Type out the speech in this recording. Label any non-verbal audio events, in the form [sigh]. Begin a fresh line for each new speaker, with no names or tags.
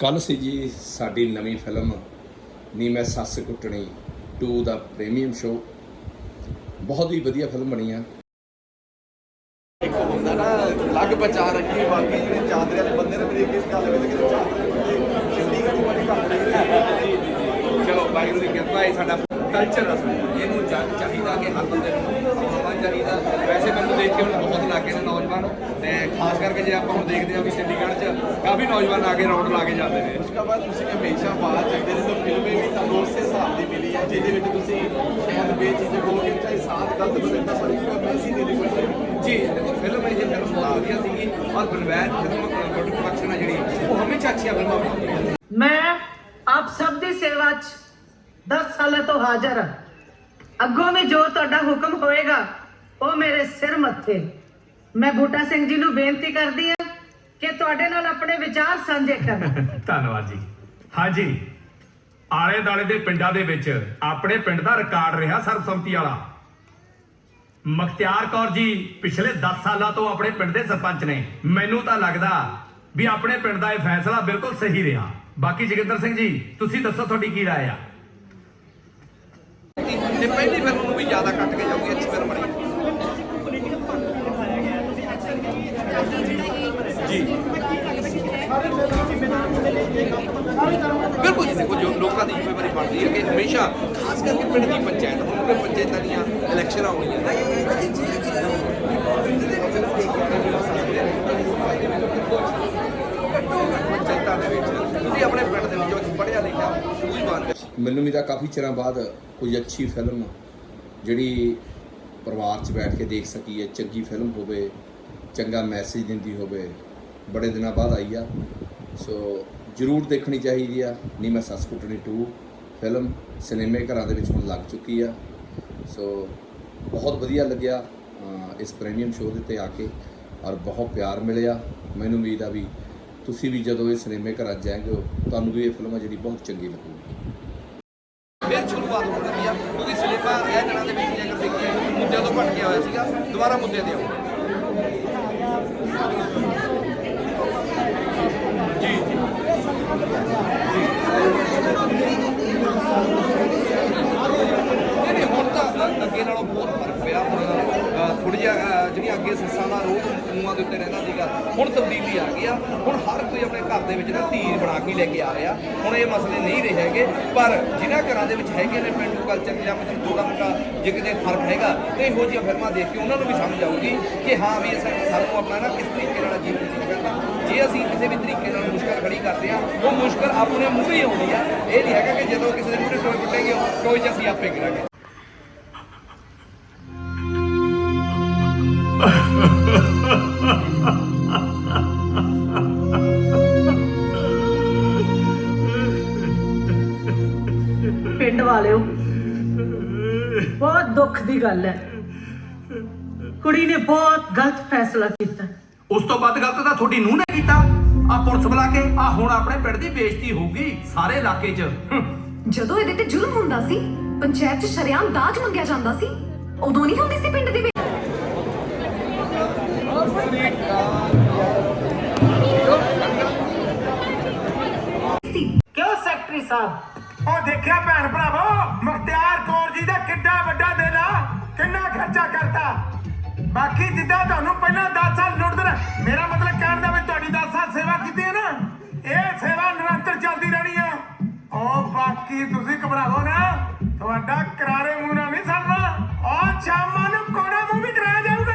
ਕੱਲ ਸੀ ਜੀ ਸਾਡੀ ਨਵੀਂ ਫਿਲਮ ਨੀ ਮੈਂ ਸੱਸ ਕੁੱਟਣੀ 2 ਦਾ ਪ੍ਰੀਮੀਅਮ ਸ਼ੋ ਬਹੁਤ ਹੀ ਵਧੀਆ ਫਿਲਮ ਬਣੀ ਆ।
ਇੱਕ ਹੁੰਦਾ ਨਾ ਲੱਗ ਬਚਾ ਰੱਖੀ ਬਾਕੀ ਜਿਹੜੇ ਚਾਦਰੇ ਵਾਲੇ ਬੰਦੇ ਨੇ ਮੇਰੀ ਕਿਸ ਗੱਲ ਵਿੱਚ ਕਿ ਚਾਦਰੇ ਬੰਦੇ ਚੰਡੀਗੜ੍ਹ ਨੂੰ ਬੜੀ ਘੱਟ
ਚਲੋ ਵਾਹਿਗੁਰੂ ਦੀ ਕਿਰਪਾ ਹੈ ਸਾਡਾ ਕਲਚਰ ਆ ਇਹਨੂੰ ਚਾਹੀਦਾ ਕਿ ਹਰ ਬੰਦੇ ਨੂੰ ਅਪਣਾਉਣਾ ਚਾਹੀਦਾ। ਵੈਸੇ ਮੈਨੂੰ ਦੇਖ ਕੇ ਹੁਣ ਬਹੁਤ ਲੱਗੇ ਨੇ ਨੌਜਵਾਨ ਤੇ ਖਾਸ ਕਰਕੇ ਜੇ ਆਪਾਂ ਹੁਣ ਦੇਖਦੇ ਹਾਂ ਵੀ ਚੰਡੀਗੜ੍ਹ 'ਚ ਕਾਫੀ ਨੌਜਵਾਨ ਆ ਕੇ ਰੌਂਡ ਲਾ ਕੇ ਜਾਂਦੇ ਨੇ।
ਉਸ ਤੋਂ ਬਾਅਦ ਤੁਸੀਂ ਹਮੇਸ਼ਾ ਬਾਹਰ ਚੱਲਦੇ ਨੇ ਤਾਂ ਫਿਲਮੇ ਵੀ ਤੁਹਾਨੂੰ ਉਸੇ ਹਿਸਾਬ ਦੀ ਮਿਲੀ ਹੈ ਜਿਹਦੇ ਵਿੱਚ ਤੁਸੀਂ ਸ਼ਾਇਦ ਬੇਚੀਜ਼ ਹੋ ਕੇ ਚਾਹੇ ਸਾਥ ਗਲਤ ਬੰਦਾ ਸਾਰੀ ਫਿਲਮ ਐਸੀ ਦੇ ਦੀ ਕੋਈ
ਜੀ ਦੇਖੋ ਫਿਲਮ ਇਹ ਫਿਲਮ ਬਹੁਤ ਵਧੀਆ ਸੀਗੀ ਔਰ ਬਲਵੈਨ ਫਿਲਮ ਪ੍ਰੋਡਕਸ਼ਨ ਆ ਜਿਹੜੀ ਉਹ ਹਮੇਸ਼ਾ ਅੱਛੀਆਂ ਫਿਲਮਾਂ ਬਣਾਉਂਦੀ ਹੈ
ਮੈਂ ਆਪ ਸਭ ਦੀ ਸੇਵਾ 'ਚ 10 ਸਾਲਾਂ ਤੋਂ ਹਾਜ਼ਰ ਹਾਂ। ਅੱਗੋਂ ਵੀ ਜੋ ਤੁਹਾਡਾ ਹੁਕਮ ਹੋਏਗਾ ਉਹ ਮੇਰੇ ਸਿਰ ਮੱਥੇ। ਮੈਂ ਬੂਟਾ ਸਿੰਘ ਜੀ ਨੂੰ ਬੇਨਤੀ ਕਰਦੀ ਹਾਂ ਕਿ ਤੁਹਾਡੇ ਨਾਲ ਆਪਣੇ ਵਿਚਾਰ ਸਾਂਝੇ ਕਰਨ [laughs]
ਧੰਨਵਾਦ ਜੀ ਹਾਂਜੀ ਆਲੇ ਦਾਲੇ ਦੇ ਪਿੰਡਾਂ ਦੇ ਵਿੱਚ ਆਪਣੇ ਪਿੰਡ ਦਾ ਰਿਕਾਰਡ ਰਿਹਾ ਸਰਬਸੰਮਤੀ ਵਾਲਾ ਮਖਤਿਆਰ ਕੌਰ ਜੀ ਪਿਛਲੇ 10 ਸਾਲਾਂ ਤੋਂ ਆਪਣੇ ਪਿੰਡ ਦੇ ਸਰਪੰਚ ਨੇ ਮੈਨੂੰ ਤਾਂ ਲੱਗਦਾ ਵੀ ਆਪਣੇ ਪਿੰਡ ਦਾ ਇਹ ਫੈਸਲਾ ਬਿਲਕੁਲ ਸਹੀ ਰਿਹਾ ਬਾਕੀ ਜੋਗਿੰਦਰ ਸਿੰਘ ਜੀ ਤੁਸੀਂ ਦੱਸੋ ਤੁਹਾਡੀ ਕੀ رائے ਆ
ਤੇ ਪਹਿਲੀ ਫਿਲਮ ਨੂੰ ਵੀ ਜ਼ਿਆਦਾ ਕੱਟ ਕੇ ਜਾਊਗੀ ਅੱਛੀ ਫਿਲਮ ਬਣੀ ਬਿਲਕੁਲ ਜੀ ਦੇਖੋ ਜੋ ਲੋਕਾਂ ਦੀ ਜ਼ਿੰਮੇਵਾਰੀ ਬਣਦੀ ਹੈ ਕਿ ਹਮੇਸ਼ਾ ਖਾਸ ਕਰਕੇ ਪਿੰਡ ਦੀ ਪੰਚਾਇਤ ਹੁਣ ਤੇ ਪੰਚਾਇਤਾਂ ਦੀਆਂ ਇਲੈਕਸ਼ਨ ਆਉਣੀਆਂ ਪੰਚਾਇਤਾਂ ਦੇ ਵਿੱਚ ਤੁਸੀਂ ਆਪਣੇ ਪਿੰਡ ਦੇ ਵਿੱਚੋਂ ਇੱਕ ਪੜ੍ਹਿਆ ਲਿਖਿਆ ਸੂਝਵਾਨ
ਮੈਨੂੰ ਵੀ ਤਾਂ ਕਾਫੀ ਚਿਰਾਂ ਬਾਅਦ ਕੋਈ ਅੱਛੀ ਫਿਲਮ ਜਿਹੜੀ ਪਰਿਵਾਰ 'ਚ ਬੈਠ ਕੇ ਦੇਖ ਸਕੀਏ ਚੰਗੀ ਫਿਲਮ ਹੋਵੇ ਚੰਗਾ ਮੈਸੇਜ ਦਿੰਦੀ ਹੋਵੇ, ਬੜੇ ਦਿਨਾਂ ਬਾਅਦ ਆਈ ਆ। ਸੋ ਜਰੂਰ ਦੇਖਣੀ ਚਾਹੀਦੀ ਆ। ਨੀ ਮੈਂ ਸੱਸ ਕੁੱਟਣੀ 2 ਫਿਲਮ ਸਿਨੇਮੇ ਘਰਾਂ ਦੇ ਵਿੱਚ ਹੁਣ ਲੱਗ ਚੁੱਕੀ ਆ। ਸੋ ਬਹੁਤ ਵਧੀਆ ਲੱਗਿਆ ਇਸ ਪ੍ਰੀਮੀਅਮ ਸ਼ੋਅ ਦੇ ਤੇ ਆ ਕੇ, ਔਰ ਬਹੁਤ ਪਿਆਰ ਮਿਲਿਆ। ਮੈਨੂੰ ਉਮੀਦ ਆ ਵੀ ਤੁਸੀਂ ਵੀ ਜਦੋਂ ਇਹ ਸਿਨੇਮੇ ਘਰਾਂ 'ਚ ਜਾਓਗੇ ਤੁਹਾਨੂੰ ਵੀ ਇਹ ਫਿਲਮ ਆ ਜਿਹੜੀ ਬਹੁਤ ਚੰਗੀ ਲੱਗੂਗੀ।
ਫਿਰ ਸ਼ੁਰੂਆਤ ਹੋ ਗਈ ਆ। ਕਿਉਂਕਿ ਸਿਨੇਮਾ ਇਹ ਦਿਨਾਂ ਦੇ ਵਿੱਚ ਜੇਕਰ ਦੇਖੀਏ ਮੁੱਦਿਆਂ ਤੋਂ ਭਟਕਿਆ ਹੋਇਆ ਸੀਗਾ, ਦੁਬਾਰਾ ਮੁੱਦੇ ਤੇ ਆਉਂਦਾ ਜੀ ਜੀ ਨਹੀਂ ਨਹੀਂ ਹੁਣ ਤਾਂ ਅ- ਅੱਗੇ ਨਾਲੋਂ ਬਹੁਤ ਫ਼ਰਕ ਪਿਆ ਹੁਣ ਥੋੜੀ ਜਿਹਾ ਅ, ਜਿਹੜੀਆਂ ਅੱਗੇ ਸੱਸਾਂ ਦਾ ਰੋਹ ਮੂੰਹਾਂ ਦੇ ਉੱਤੇ ਰਹਿੰਦਾ ਸੀਗਾ। ਹੁਣ ਤਬਦੀਲੀ ਆ ਗਈ ਆ। ਹੁਣ ਹਰ ਕੋਈ ਆਪਣੇ ਘਰ ਦੇ ਵਿੱਚ ਨਾ ਤੀਰ ਬਣਾ ਕੇ ਲੈ ਕੇ ਆ ਰਿਹਾ। ਹੁਣ ਇਹ ਮਸਲੇ ਨਹੀਂ ਰਹੇ ਹੈਗੇ, ਪਰ ਜਿਨ੍ਹਾਂ ਘਰਾਂ ਦੇ ਵਿੱਚ ਹੈਗੇ ਨੇ ਪਿੰਡੂ ਕਲਚਰ ਜਾਂ ਮਤਲਬ ਥੋੜਾ ਮੋਟਾ ਜੇ ਕਿਤੇ ਫ਼ਰਕ ਹੈਗਾ, ਤੇ ਇਹੋ ਜਿਹੀਆਂ ਫਿਲਮਾਂ ਦੇਖ ਕੇ ਉਹਨਾਂ ਨੂੰ ਵੀ ਸਮਝ ਆਊਗੀ ਕਿ ਹਾਂ ਵੀ ਸਾਨੂੰ ਆਪਣਾ ਨਾ ਕਿਸ ਤਰੀਕੇ ਨਾਲ ਜੀਵਨ ਜੀਣਾ ਕਰਨਾ ਜੇ ਅਸੀਂ ਕਿਸੇ ਵੀ ਤਰੀਕੇ ਨਾਲ ਮੁਸ਼ਕਲ ਖੜੀ ਕਰਦੇ ਆ ਉਹ ਮੁਸ਼ਕਲ ਆਪਣੇ ਮੂੰਹ ਹੀ ਆਉਂਦੀ ਆ। ਇਹ ਨਹੀਂ ਹੈਗਾ ਕਿ ਜਦੋਂ ਕਿਸੇ ਦੇ ਮੂਹਰੇ ਟੋਏ ਪੁੱਟੇਗੇ, ਟੋਏ 'ਚ ਅਸੀਂ ਆਪੇ ਗਿਰਾਂਗੇ। [laughs]
ਪਿੰਡ ਵਾਲਿਓ ਬਹੁਤ ਦੁੱਖ ਦੀ ਗੱਲ ਹੈ। ਕੁੜੀ ਨੇ ਬਹੁਤ ਗਲਤ ਫੈਸਲਾ ਕੀਤਾ।
ਉਸ ਤੋਂ ਵੱਧ ਗਲਤ ਤਾਂ ਤੁਹਾਡੀ ਨੂੰਹ ਨੇ ਕੀਤਾ। ਆ ਪੁਲਿਸ ਬੁਲਾ ਕੇ ਆ ਹੁਣ ਆਪਣੇ ਪਿੰਡ ਦੀ ਬੇਇੱਜ਼ਤੀ ਹੋਊਗੀ ਸਾਰੇ ਇਲਾਕੇ 'ਚ। ਹੂੰ।
ਜਦੋਂ ਇਹਦੇ ਤੇ ਜ਼ੁਲਮ ਹੁੰਦਾ ਸੀ ਪੰਚਾਇਤ 'ਚ ਸ਼ਰੇਆਮ ਦਾਜ ਮੰਗਿਆ ਜਾਂਦਾ ਸੀ ਉਦੋਂ ਨਹੀਂ ਹੁੰਦੀ ਸੀ ਪਿੰਡ ਦੇ ਸੀ
ਕਿਉਂ ਸੈਕਟਰੀ ਸਾਹਿਬ?
ਉਹ ਦੇਖਿਆ ਭੈਣ ਭਰਾਵੋ, ਮੁਖਤਿਆਰ ਕੌਰ ਜੀ ਦਾ ਕਿੱਡਾ ਵੱਡਾ ਦਿਲ ਆ, ਕਿੰਨਾ ਖਰਚਾ ਕਰਤਾ। ਬਾਕੀ ਜਿੱਦਾਂ ਤੁਹਾਨੂੰ ਪਹਿਲਾਂ 10 ਸਾਲ ਲੁੱਟਦੇ ਰਹੇ, ਮੇਰਾ ਮਤਲਬ ਕਹਿਣ ਦਾ ਵੀ ਤੁਹਾਡੀ 10 ਸਾਲ ਸੇਵਾ ਕੀਤੀ ਹੈ ਨਾ, ਇਹ ਸੇਵਾ ਨਿਰੰਤਰ ਚੱਲਦੀ ਰਹਿਣੀ ਆ। ਉਹ ਬਾਕੀ ਤੁਸੀਂ ਘਬਰਾਓ ਨਾ, ਤੁਹਾਡਾ ਕਰਾਰੇ ਮੂੰਹ ਨਾਲ ਨਹੀਂ ਸਰਨਾ ਉਹ ਸ਼ਾਮਾਂ ਨੂੰ ਕੋੜੇ ਮੂੰਹ ਵੀ ਕਰਾਇਆ ਜਾਊਗਾ।